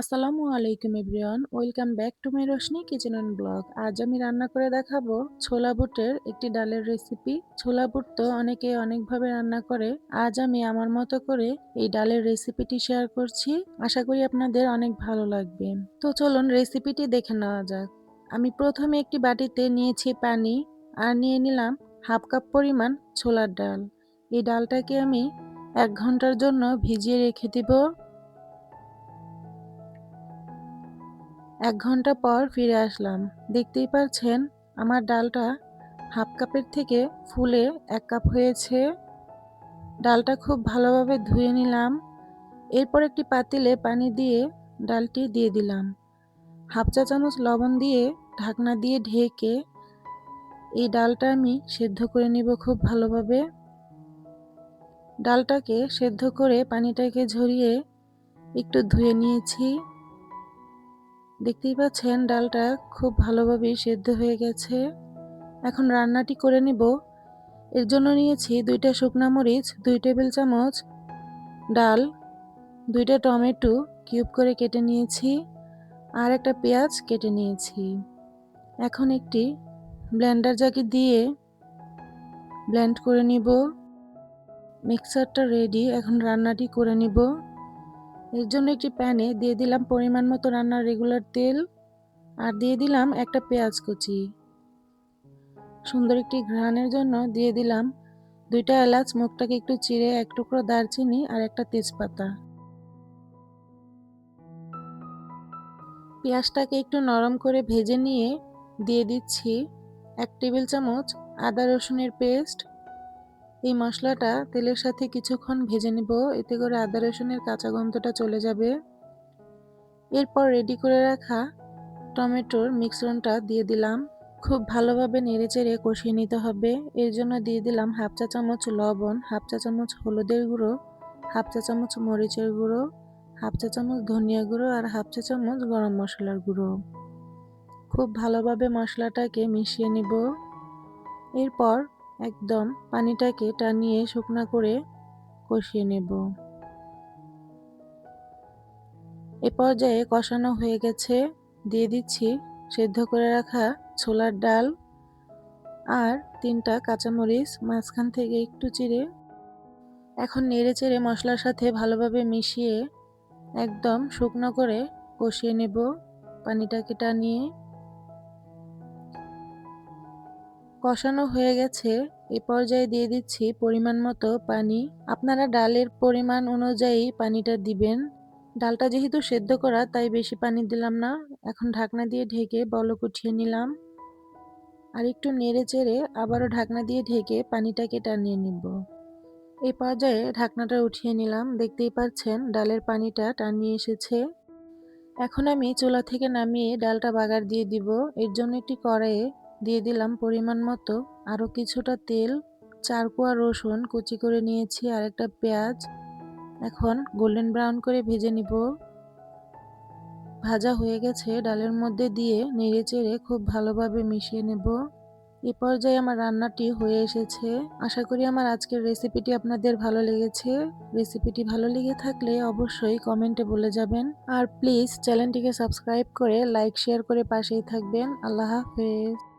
আসসালামু আলাইকুম everyone, welcome back to my Roshni kitchen and blog. আজ আমি রান্না করে দেখাবো ছোলা বুটের একটি ডালের রেসিপি ছোলা বুট তো অনেকে অনেকভাবে রান্না করে। আজ আমি আমার মতো করে এই ডালের রেসিপিটি শেয়ার করছি। আশা করি আপনাদের অনেক ভালো লাগবে। তো চলুন রেসিপিটি দেখে নেওয়া যাক। আমি প্রথমে একটি বাটিতে নিয়েছি পানি আর নিয়ে নিলাম হাফ কাপ পরিমাণ ছোলার ডাল। এই ডালটাকে আমি এক ঘণ্টার জন্য ভিজিয়ে রেখে দিব। এক ঘণ্টা পর ফিরে আসলাম। দেখতেই পাচ্ছেন, আমার ডালটা হাফ কাপের থেকে ফুলে এক কাপ হয়েছে। ডালটা খুব ভালোভাবে ধুয়ে নিলাম। এরপর একটি পাতিলে পানি দিয়ে ডালটি দিয়ে দিলাম। হাফ চা চামচ লবণ দিয়ে ঢাকনা দিয়ে ঢেকে এই ডালটা আমি সেদ্ধ করে নিব খুব ভালোভাবে। ডালটাকে সেদ্ধ করে পানিটাকে ঝরিয়ে একটু ধুয়ে নিয়েছি। দেখতেই পাচ্ছেন ডালটা খুব ভালোভাবে সেদ্ধ হয়ে গেছে। এখন রান্নাটি করে নিব। এর জন্য নিয়েছি দুইটা শুকনা মরিচ, দুই টেবিল চামচ ডাল, দুইটা টমেটো কিউব করে কেটে নিয়েছি আর একটা পেঁয়াজ কেটে নিয়েছি। এখন একটি ব্লেন্ডার জাকে দিয়ে ব্লেন্ড করে নিব। মিক্সারটা রেডি, এখন রান্নাটি করে নিব। এর জন্য একটি প্যানে দিয়ে দিলাম পরিমাণ মতো রান্নার রেগুলার তেল আর দিয়ে দিলাম একটা পেঁয়াজ কুচি। সুন্দর একটি ঘ্রাণের জন্য দিয়ে দিলাম দুইটা এলাচ, মুখটাকে একটু চিড়ে এক টুকরো দারচিনি আর একটা তেজপাতা। পেঁয়াজটাকে একটু নরম করে ভেজে নিয়ে দিয়ে দিচ্ছি এক টেবিল চামচ আদা রসুনের পেস্ট এই মশলাটা তেলের সাথে কিছুক্ষণ ভেজে নেব। এতে করে আদা, রসুনের কাঁচা গন্ধটা চলে যাবে। এরপর রেডি করে রাখা টমেটোর মিশ্রণটা দিয়ে দিলাম। খুব ভালোভাবে নেড়েচেড়ে কষিয়ে নিতে হবে। এর জন্য দিয়ে দিলাম হাফ চা চামচ লবণ, হাফ চা চামচ হলুদের গুঁড়ো, হাফ চা চামচ মরিচের গুঁড়ো, হাফ চা চামচ ধনিয়া গুঁড়ো আর হাফ চা চামচ গরম মশলার গুঁড়ো। খুব ভালোভাবে মশলাটাকে মিশিয়ে নিব। এরপর একদম পানিটাকে টানিয়ে শুকনা করে কষিয়ে নেব। এ পর্যায়ে কষানো হয়ে গেছে, দিয়ে দিচ্ছি সেদ্ধ করে রাখা ছোলার ডাল আর তিনটা কাঁচামরিচ, মাঝখান থেকে একটু চিড়ে এখন নেড়ে চেড়ে মশলার সাথে ভালোভাবে মিশিয়ে একদম শুকনো করে কষিয়ে নেব। পানিটাকে টানিয়ে কষানো হয়ে গেছে, এ পর্যায়ে দিয়ে দিচ্ছি পরিমাণ মতো পানি। আপনারা ডালের পরিমাণ অনুযায়ী পানিটা দিবেন। ডালটা যেহেতু সেদ্ধ করা, তাই বেশি পানি দিলাম না। এখন ঢাকনা দিয়ে ঢেকে বলক উঠিয়ে নিলাম। আর একটু নেড়ে চেড়ে আবারও ঢাকনা দিয়ে ঢেকে পানিটাকে টানিয়ে নিব। এই পর্যায়ে ঢাকনাটা উঠিয়ে নিলাম। দেখতেই পাচ্ছেন, ডালের পানিটা টানিয়ে এসেছে। এখন আমি চুলা থেকে নামিয়ে ডালটা বাগার দিয়ে দিব। এর জন্য একটি কড়াইয়ে দিয়ে দিলাম পরিমাণ মতো। আরও কিছুটা তেল চার কোয়া রসুন কুচি করে নিয়েছি, আর একটা পেঁয়াজ। এখন গোল্ডেন ব্রাউন করে ভেজে নিব। ভাজা হয়ে গেছে, ডালের মধ্যে দিয়ে নেড়ে চেড়ে খুব ভালোভাবে মিশিয়ে নেব। এ পর্যায়ে আমার রান্নাটি হয়ে এসেছে। আশা করি আমার আজকের রেসিপিটি আপনাদের ভালো লেগেছে। রেসিপিটি ভালো লেগে থাকলে অবশ্যই কমেন্টে বলে যাবেন। আর প্লিজ চ্যানেলটিকে সাবস্ক্রাইব করে লাইক, শেয়ার করে পাশেই থাকবেন। আল্লাহ হাফেজ।